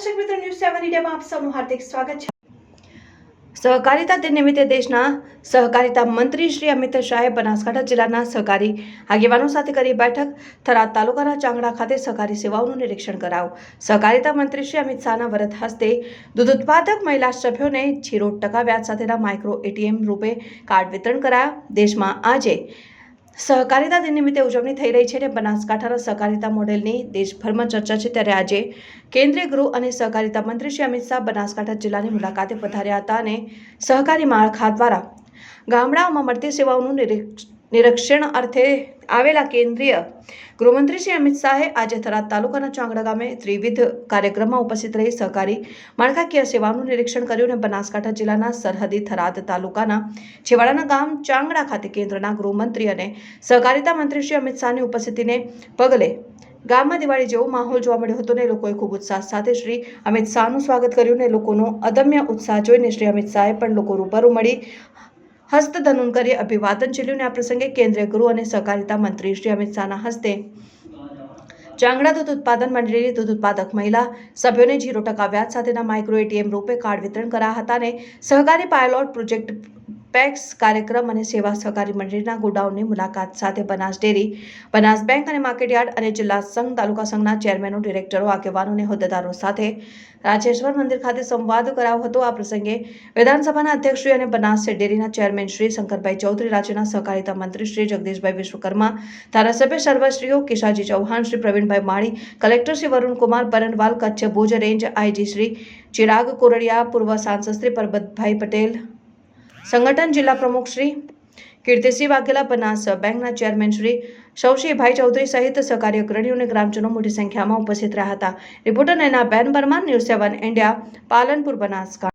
One ઇન્ડિયામાં આપ સૌનું હાર્દિક સ્વાગત છે. સહકારિતા દિન નિમિત્તે દેશના સહકારિતા મંત્રી શ્રી અમિત શાહે બનાસકાંઠા જિલ્લાના સહકારી આગેવાનો સાથે કરી બેઠક. થરાદ તાલુકાના ચાંગડા ખાતે સહકારી સેવાઓનું નિરીક્ષણ કરાયું સહકારિતા મંત્રી શ્રી અમિત શાહના વરદ હસ્તે દૂધ ઉત્પાદક મહિલા સભ્યોને જીરો ટકા વ્યાજ સાથેના માઇક્રો એટીએમ રૂપે કાર્ડ વિતરણ કરાયા. દેશમાં આજે સહકારિતા નિમિત્તે ઉજવણી થઈ રહી છે અને બનાસકાંઠાના સહકારિતા મોડેલની દેશભરમાં ચર્ચા છે ત્યારે આજે કેન્દ્રીય ગૃહ અને સહકારિતા મંત્રી શ્રી અમિત શાહ બનાસકાંઠા જિલ્લાની મુલાકાતે પધાર્યા હતા અને સહકારી માળખા દ્વારા ગામડાઓમાં મળતી સેવાઓનું નિરીક્ષ- નિરીક્ષણ અર્થે આવેલા કેન્દ્રીય ગૃહમંત્રી શ્રી અમિત શાહે આજે થરાદ તાલુકાના ચાંગડા ગામે ત્રિવિધ કાર્યક્રમમાં ઉપસ્થિત રહી સહકારી માળખાકીય સેવાનું નિરીક્ષણ કર્યું અને બનાસકાંઠા જિલ્લાના સરહદી થરાદ તાલુકાના છેવાડાના ગામ ચાંગડા ખાતે કેન્દ્રના ગૃહમંત્રી અને સહકારિતા મંત્રી શ્રી અમિત શાહની ઉપસ્થિતિને પગલે ગામમાં દિવાળી જેવો માહોલ જોવા મળ્યો હતો ને લોકોએ ખૂબ ઉત્સાહ સાથે શ્રી અમિત શાહનું સ્વાગત કર્યું ને લોકોનો અદમ્ય ઉત્સાહ જોઈને શ્રી અમિત શાહે પણ લોકો રૂબરૂ મળી હસ્તધનુન કરી અભિવાદન ઝીલ્યું આ પ્રસંગે કેન્દ્રીય ગૃહ અને સહકારિતા મંત્રી શ્રી અમિત શાહના હસ્તે ચાંગડા દૂધ ઉત્પાદન મંડળીની દૂધ ઉત્પાદક મહિલા સભ્યોને જીરો ટકા વ્યાજ સાથેના માઇક્રો એટીએમ રૂપે કાર્ડ વિતરણ કરાયા હતા અને સહકારી પાયલોટ પ્રોજેક્ટ પેક્સ કાર્યક્રમ અને સેવા સહકારી મંડળીના ગોડાઉનની મુલાકાત સાથે બનાસ ડેરી, બનાસ બેંક અને માર્કેટયાર્ડ અને જિલ્લા સંઘ, તાલુકા સંઘના ચેરમેનો, ડિરેક્ટરો આગેવાનો અને હોદ્દેદારો સાથે રાજેશ્વર મંદિર ખાતે સંવાદ કરાયો હતો. આ પ્રસંગે વિધાનસભાના અધ્યક્ષશ્રી અને બનાસ ડેરીના ચેરમેન શ્રી શંકરભાઈ ચૌધરી, રાજ્યના સહકારિતા મંત્રી શ્રી જગદીશભાઈ વિશ્વકર્મા, ધારાસભ્ય સર્વશ્રીઓ Kishaji Chauhan, Shri Pravinbhai Mali, collector Shri Varunkumar Paranwal Kutch Bhuj range IG Shri Chirag Kordiya, પૂર્વ સાંસદ શ્રી પરબતભાઈ પટેલ સંગઠન જિલ્લા પ્રમુખ શ્રી કીર્તિસિંહ વાઘેલા, બનાસ બેંકના ચેરમેન શ્રી શવશીભાઈ ચૌધરી સહિત સહકારી અગ્રણીઓ અને ગ્રામજનો મોટી સંખ્યામાં ઉપસ્થિત રહ્યા હતા. Reporter Ena ben Barma, news seven India, Palanpur, Banaskantha.